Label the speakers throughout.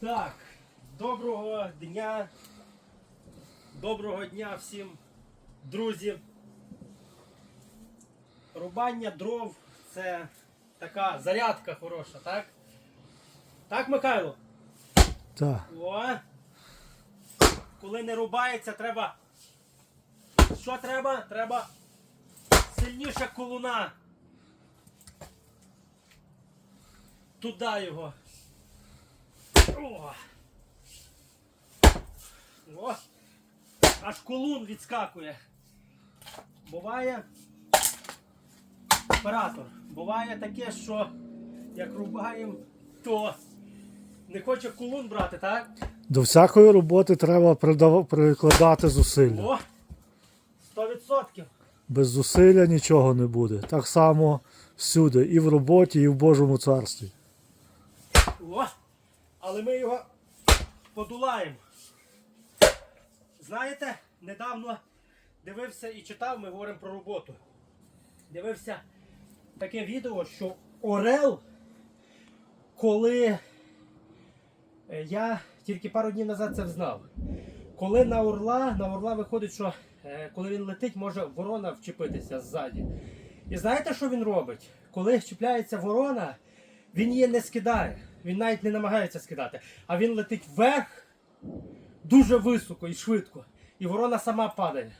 Speaker 1: Так, доброго дня. Доброго дня всім, друзі. Рубання дров це така зарядка хороша, так? Так, Михайло?
Speaker 2: Так.
Speaker 1: О. Коли не рубається, треба. Що треба? Треба сильніша колуна. Туди його. О. О. Аж колун відскакує. Буває. Оператор. Буває таке, що як рубаємо, то не хоче колун брати, так?
Speaker 2: До всякої роботи треба прикладати зусилля.
Speaker 1: О! 100%.
Speaker 2: Без зусилля нічого не буде. Так само всюди, і в роботі, і в Божому царстві.
Speaker 1: О! Але ми його подолаємо. Знаєте, недавно дивився і читав, ми говоримо про роботу. Дивився таке відео, що Орел, коли е, я тільки пару днів назад це знав. Коли на орла, на орла виходить, що е, коли він летить, може ворона вчепитися ззаді. І знаєте, що він робить? Коли чіпляється ворона, він її не скидає. Він навіть не намагається скидати. А він летить вверх дуже високо і швидко. І ворона сама падає.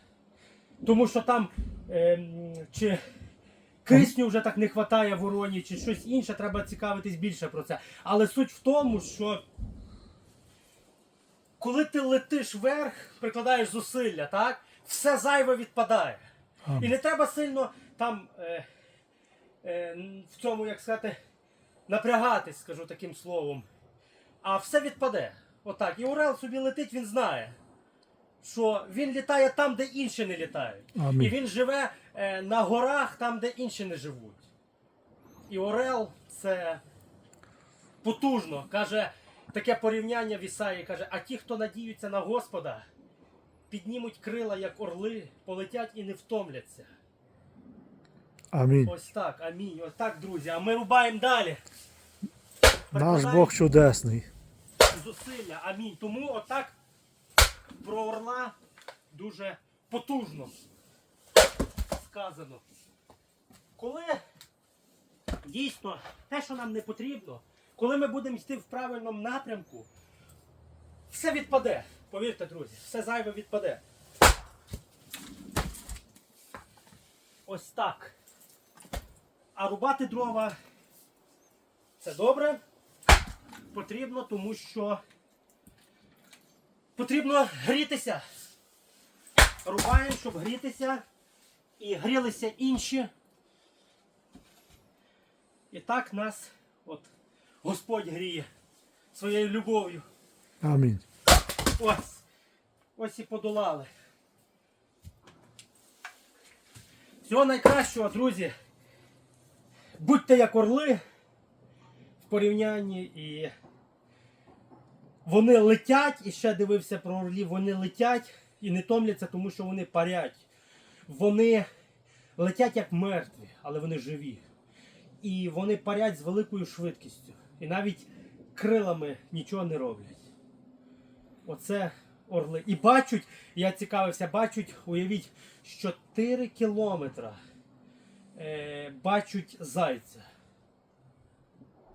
Speaker 1: Тому що там ем, чи кисню вже так не вистачає вороні, чи щось інше, треба цікавитись більше про це. Але суть в тому, що коли ти летиш вверх, прикладаєш зусилля, так? Все зайве відпадає. І не треба сильно там е, е, в цьому, як сказати, напрягатись, скажу таким словом. А все відпаде. Отак. І Орел собі летить, він знає, що він літає там, де інші не літають.
Speaker 2: Амінь.
Speaker 1: І він живе е, на горах, там, де інші не живуть. І Орел це потужно. Каже, таке порівняння в Ісаї каже, а ті, хто надіються на Господа, піднімуть крила, як орли, полетять і не втомляться.
Speaker 2: Амінь.
Speaker 1: Ось так, амінь. Ось так, друзі. А ми рубаємо далі.
Speaker 2: Наш
Speaker 1: Прикладаємо
Speaker 2: Бог чудесний.
Speaker 1: Зусилля, амінь. Тому отак про орла дуже потужно сказано. Коли дійсно те, що нам не потрібно, коли ми будемо йти в правильному напрямку, все відпаде. Повірте, друзі, все зайве відпаде. Ось так. А рубати дрова це добре. Потрібно, тому що потрібно грітися. Рубаємо, щоб грітися. І грілися інші. І так нас от Господь гріє своєю любов'ю.
Speaker 2: Амінь.
Speaker 1: Ось. Ось і подолали. Всього найкращого, друзі. Будьте як орли в порівнянні і вони летять, і ще дивився про орлів, вони летять і не томляться, тому що вони парять. Вони летять як мертві, але вони живі. І вони парять з великою швидкістю. І навіть крилами нічого не роблять. Оце орли. І бачать, я цікавився, бачать, уявіть, що 4 кілометра е, бачать зайця.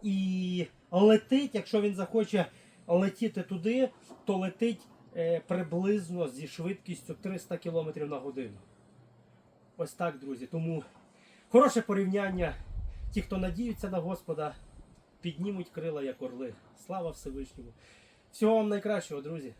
Speaker 1: І летить, якщо він захоче летіти туди, то летить е, приблизно зі швидкістю 300 км на годину. Ось так, друзі. Тому хороше порівняння. Ті, хто надіються на Господа, піднімуть крила як орли. Слава Всевишньому. Всього вам найкращого, друзі.